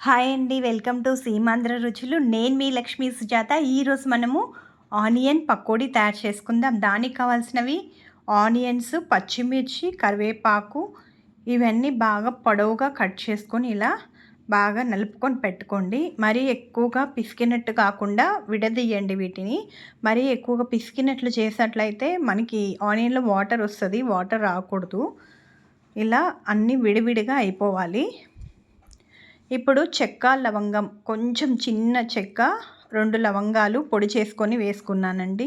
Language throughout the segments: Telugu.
హాయ్ అండి వెల్కమ్ టు సీమాంధ్ర రుచులు. నేను మీ లక్ష్మీ సుజాత. ఈరోజు మనము ఆనియన్ పకోడీ తయారు చేసుకుందాం. దానికి కావాల్సినవి ఆనియన్స్ పచ్చిమిర్చి కరివేపాకు ఇవన్నీ బాగా పొడవుగా కట్ చేసుకొని ఇలా బాగా నలుపుకొని పెట్టుకోండి. మరీ ఎక్కువగా పిసికినట్టు కాకుండా విడదీయండి వీటిని. మరీ ఎక్కువగా పిసికినట్లు చేసినట్లయితే మనకి ఆనియన్లో వాటర్ వస్తుంది వాటర్ రాకూడదు. ఇలా అన్నీ విడివిడిగా అయిపోవాలి. ఇప్పుడు చెక్క లవంగం. కొంచెం చిన్న చెక్క రెండు లవంగాలు పొడి చేసుకొని వేసుకున్నానండి.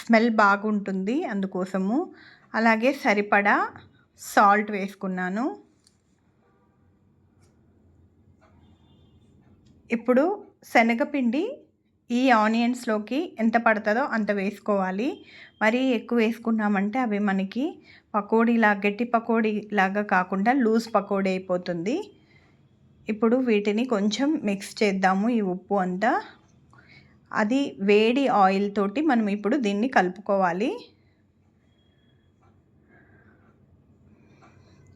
స్మెల్ బాగుంటుంది అందుకోసము. అలాగే సరిపడా సాల్ట్ వేసుకున్నాను. ఇప్పుడు శనగపిండి ఈ ఆనియన్స్లోకి ఎంత పడుతుందో అంత వేసుకోవాలి. మరీ ఎక్కువ వేసుకున్నామంటే అవి మనకి పకోడీలా గట్టి పకోడీ లాగా కాకుండా లూజ్ పకోడీ అయిపోతుంది. ఇప్పుడు వీటిని కొంచెం మిక్స్ చేద్దాము ఈ ఉప్పు అంతా. అది వేడి ఆయిల్ తోటి మనం ఇప్పుడు దీన్ని కలుపుకోవాలి.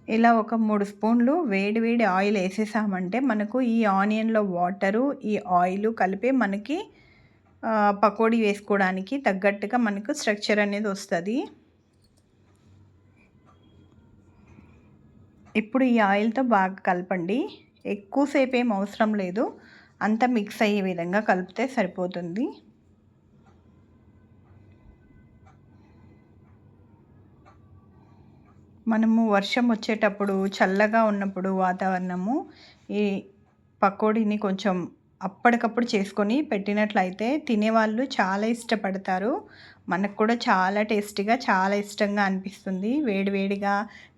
ఇలా ఒక మూడు స్పూన్లు వేడి వేడి ఆయిల్ వేసేసామంటే మనకు ఈ ఆనియన్లో వాటరు ఈ ఆయిల్ కలిపి మనకి పకోడీ వేసుకోవడానికి తగ్గట్టుగా మనకు స్ట్రక్చర్ అనేది వస్తుంది. ఇప్పుడు ఈ ఆయిల్తో బాగా కలపండి. ఎక్కువసేపు ఏం అవసరం లేదు. అంతా మిక్స్ అయ్యే విధంగా కలిపితే సరిపోతుంది. మనము వర్షం వచ్చేటప్పుడు చల్లగా ఉన్నప్పుడు వాతావరణము ఈ పకోడీని కొంచెం అప్పటికప్పుడు చేసుకొని పెట్టినట్లయితే తినేవాళ్ళు చాలా ఇష్టపడతారు. మనకు కూడా చాలా టేస్టీగా చాలా ఇష్టంగా అనిపిస్తుంది. వేడివేడిగా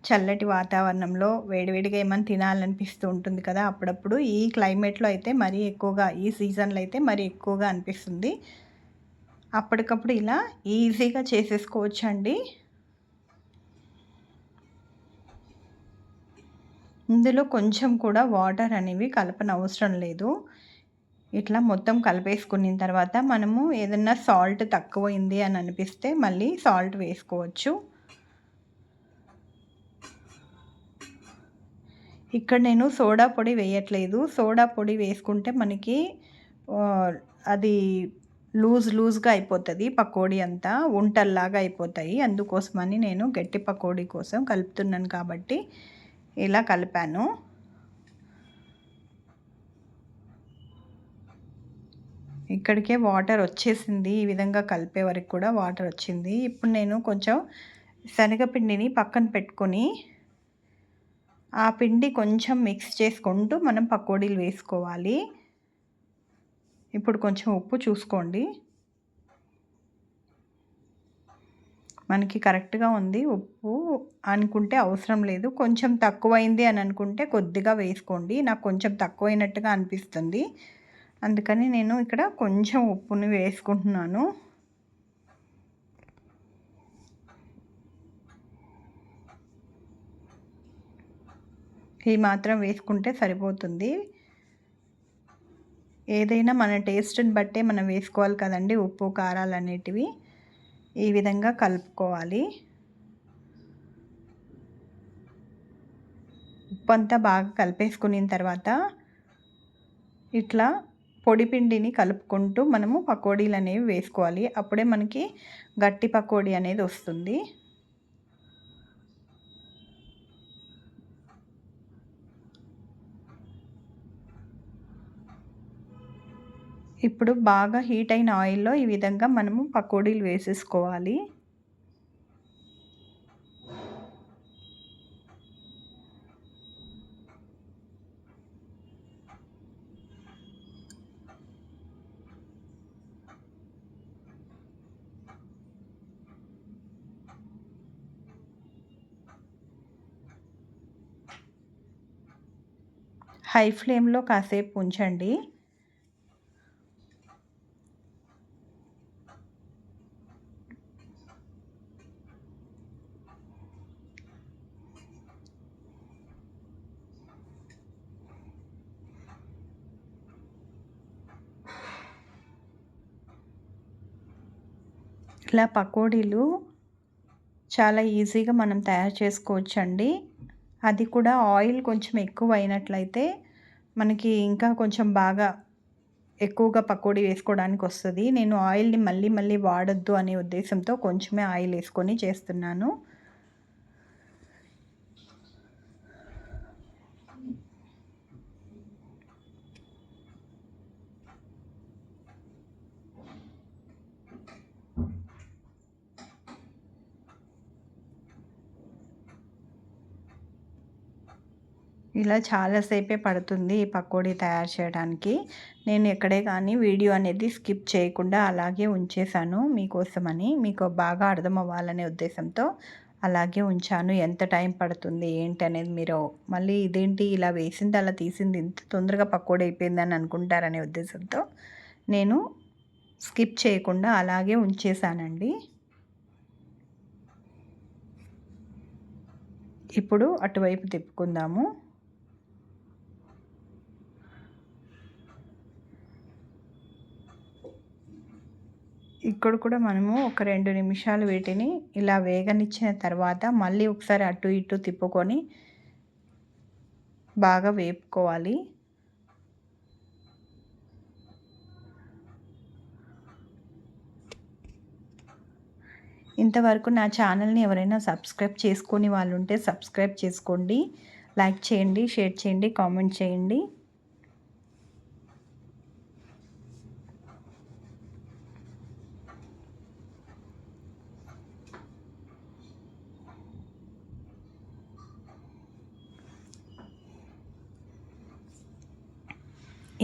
చల్లటి వాతావరణంలో వేడివేడిగా ఏమైనా తినాలనిపిస్తూ ఉంటుంది కదా అప్పుడప్పుడు ఈ క్లైమేట్లో అయితే మరీ ఎక్కువగా ఈ సీజన్లో అయితే మరీ ఎక్కువగా అనిపిస్తుంది. అప్పటికప్పుడు ఇలా ఈజీగా చేసేసుకోవచ్చు అండి ఇందులో కొంచెం కూడా వాటర్ అనేవి కలపనవసరం లేదు. ఇట్లా మొత్తం కలిపేసుకున్న తర్వాత మనము ఏదన్నా సాల్ట్ తక్కువైంది అని అనిపిస్తే మళ్ళీ సాల్ట్ వేసుకోవచ్చు. ఇక్కడ నేను సోడా పొడి వేయట్లేదు. సోడా పొడి వేసుకుంటే మనకి అది లూజ్ లూజ్గా అయిపోతుంది పకోడీ అంతా ఉంటల్లాగా అయిపోతాయి. అందుకోసమని నేను గట్టి పకోడీ కోసం కలుపుతున్నాను కాబట్టి ఇలా కలిపాను. ఇక్కడికే వాటర్ వచ్చేసింది. ఈ విధంగా కలిపే వరకు కూడా వాటర్ వచ్చింది. ఇప్పుడు నేను కొంచెం శనగపిండిని పక్కన పెట్టుకొని ఆ పిండి కొంచెం మిక్స్ చేసుకుంటూ మనం పకోడీలు వేసుకోవాలి. ఇప్పుడు కొంచెం ఉప్పు చూసుకోండి. మనకి కరెక్ట్గా ఉంది ఉప్పు అనుకుంటే అవసరం లేదు. కొంచెం తక్కువైంది అని అనుకుంటే కొద్దిగా వేసుకోండి. నాకు కొంచెం తక్కువైనట్టుగా అనిపిస్తుంది. అందుకని నేను ఇక్కడ కొంచెం ఉప్పుని వేసుకుంటున్నాను. ఈ మాత్రం వేసుకుంటే సరిపోతుంది. ఏదైనా మన టేస్ట్ని బట్టే మనం వేసుకోవాలి కదండి ఉప్పు కారాలు అనేటివి. ఈ విధంగా కలుపుకోవాలి. ఉప్పు అంతా బాగా కలిపేసుకున్న తర్వాత ఇట్లా పొడి పిండిని కలుపుకుంటూ మనము పకోడీలు అనేవి వేసుకోవాలి. అప్పుడే మనకి గట్టి పకోడీ అనేది వస్తుంది. ఇప్పుడు బాగా హీట్ అయిన ఆయిల్లో ఈ విధంగా మనము పకోడీలు వేసేసుకోవాలి. హై ఫ్లేమ్లో కాసేపు ఉంచండి. ఇలా పకోడీలు చాలా ఈజీగా మనం తయారు చేసుకోవచ్చండి. అది కూడా ఆయిల్ కొంచెం ఎక్కువ అయినట్లయితే మనకి ఇంకా కొంచెం బాగా ఎక్కువగా పకోడీ వేసుకోవడానికి వస్తుంది నేను ఆయిల్ని మళ్ళీ మళ్ళీ వాడొద్దు అనే ఉద్దేశంతో కొంచెమే ఆయిల్ వేసుకొని చేస్తున్నాను. ఇలా చాలాసేపే పడుతుంది ఈ పకోడీ తయారు చేయడానికి. నేను ఎక్కడే కానీ వీడియో అనేది స్కిప్ చేయకుండా అలాగే ఉంచేశాను మీకోసమని. మీకు బాగా అర్థం అవ్వాలనే ఉద్దేశంతో అలాగే ఉంచాను. ఎంత టైం పడుతుంది ఏంటి అనేది మీరు మళ్ళీ ఇదేంటి ఇలా వేసింది అలా తీసింది ఇంత తొందరగా పకోడీ అయిపోయిందని అనుకుంటారనే ఉద్దేశంతో నేను స్కిప్ చేయకుండా అలాగే ఉంచేశానండి. ఇప్పుడు అటువైపు తిప్పుకుందాము. ఇక్కడ కూడా మనము ఒక రెండు నిమిషాలు వీటిని ఇలా వేగనిచ్చిన తర్వాత మళ్ళీ ఒకసారి అటు ఇటు తిప్పుకొని బాగా వేపుకోవాలి. ఇంతవరకు నా ఛానల్ని ఎవరైనా సబ్స్క్రైబ్ చేసుకొని వాళ్ళు ఉంటే సబ్స్క్రైబ్ చేసుకోండి. లైక్ చేయండి షేర్ చేయండి కామెంట్ చేయండి.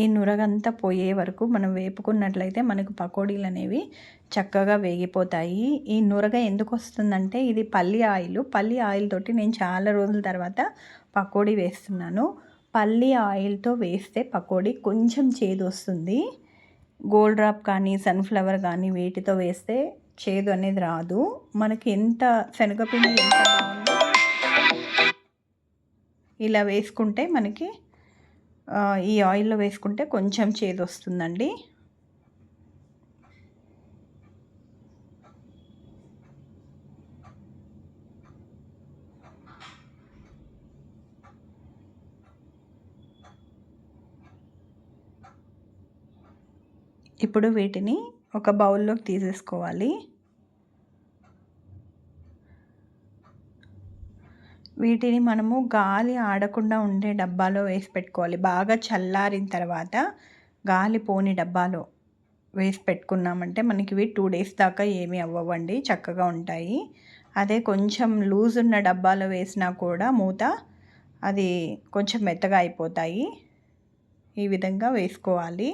ఈ నురగంతా పోయే వరకు మనం వేపుకున్నట్లయితే మనకు పకోడీలు అనేవి చక్కగా వేగిపోతాయి. ఈ నురగ ఎందుకు వస్తుందంటే ఇది పల్లి ఆయిల్. పల్లి ఆయిల్ తోటి నేను చాలా రోజుల తర్వాత పకోడీ వేస్తున్నాను. పల్లి ఆయిల్తో వేస్తే పకోడీ కొంచెం చేదు వస్తుంది. గోల్డ్ డ్రాప్ కానీ సన్ఫ్లవర్ కానీ వీటితో వేస్తే చేదు అనేది రాదు. మనకి ఎంత శనగపిండి ఎంత బాగుందో ఇలా వేసుకుంటే మనకి ఈ ఆయిల్లో వేసుకుంటే కొంచెం చేదు వస్తుందండి ఇప్పుడు వీటిని ఒక బౌల్లోకి తీసేసుకోవాలి. వీటిని మనము గాలి ఆడకుండా ఉండే డబ్బాలో వేసి పెట్టుకోవాలి. బాగా చల్లారిన తర్వాత గాలి పోని డబ్బాలో వేసి పెట్టుకున్నామంటే మనకి ఇవి టూ డేస్ దాకా ఏమీ అవ్వవండి చక్కగా ఉంటాయి. అదే కొంచెం లూజ్ ఉన్న డబ్బాలో వేసినా కూడా మూత అది కొంచెం మెత్తగా అయిపోతాయి. ఈ విధంగా వేసుకోవాలి.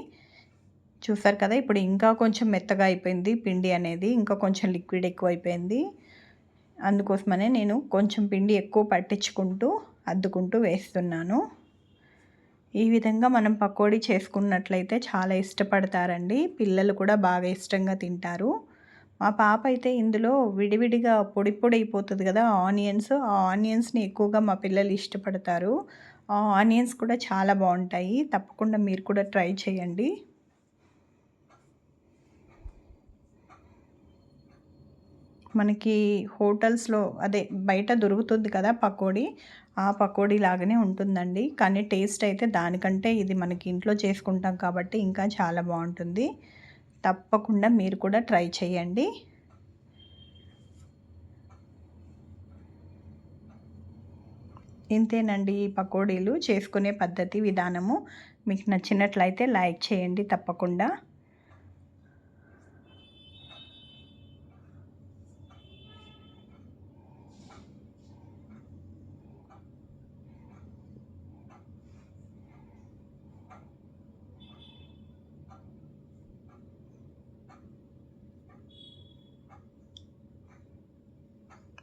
చూసారు కదా ఇప్పుడు ఇంకా కొంచెం మెత్తగా అయిపోయింది పిండి అనేది ఇంకా కొంచెం లిక్విడ్ ఎక్కువ అయిపోయింది అందుకోసమనే నేను కొంచెం పిండి ఎక్కువ పట్టించుకుంటూ అద్దుకుంటూ వేస్తున్నాను. ఈ విధంగా మనం పకోడీ చేసుకున్నట్లయితే చాలా ఇష్టపడతారండి. పిల్లలు కూడా బాగా ఇష్టంగా తింటారు. మా పాప అయితే ఇందులో విడివిడిగా పొడి పొడి అయిపోతుంది కదా ఆనియన్స్. ఆ ఆనియన్స్ని ఎక్కువగా మా పిల్లలు ఇష్టపడతారు. ఆ ఆనియన్స్ కూడా చాలా బాగుంటాయి. తప్పకుండా మీరు కూడా ట్రై చేయండి. మనకి హోటల్స్లో అదే బయట దొరుకుతుంది కదా పకోడీ ఆ పకోడీ లాగానే ఉంటుందండి. కానీ టేస్ట్ అయితే దానికంటే ఇది మనకి ఇంట్లో చేసుకుంటాం కాబట్టి ఇంకా చాలా బాగుంటుంది. తప్పకుండా మీరు కూడా ట్రై చేయండి. ఇంతేనండి ఈ పకోడీలు చేసుకునే పద్ధతి విధానము. మీకు నచ్చినట్లయితే లైక్ చేయండి తప్పకుండా.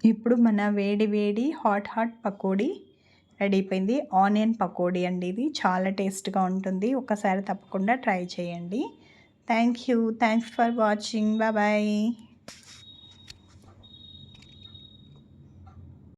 ఇప్పుడు మన వేడి వేడి హాట్ హాట్ పకోడీ రెడీ అయిపోయింది. ఆనియన్ పకోడీ అండి ఇది. చాలా టేస్ట్గా ఉంటుంది. ఒకసారి తప్పకుండా ట్రై చేయండి. Thank you thanks for watching. Bye.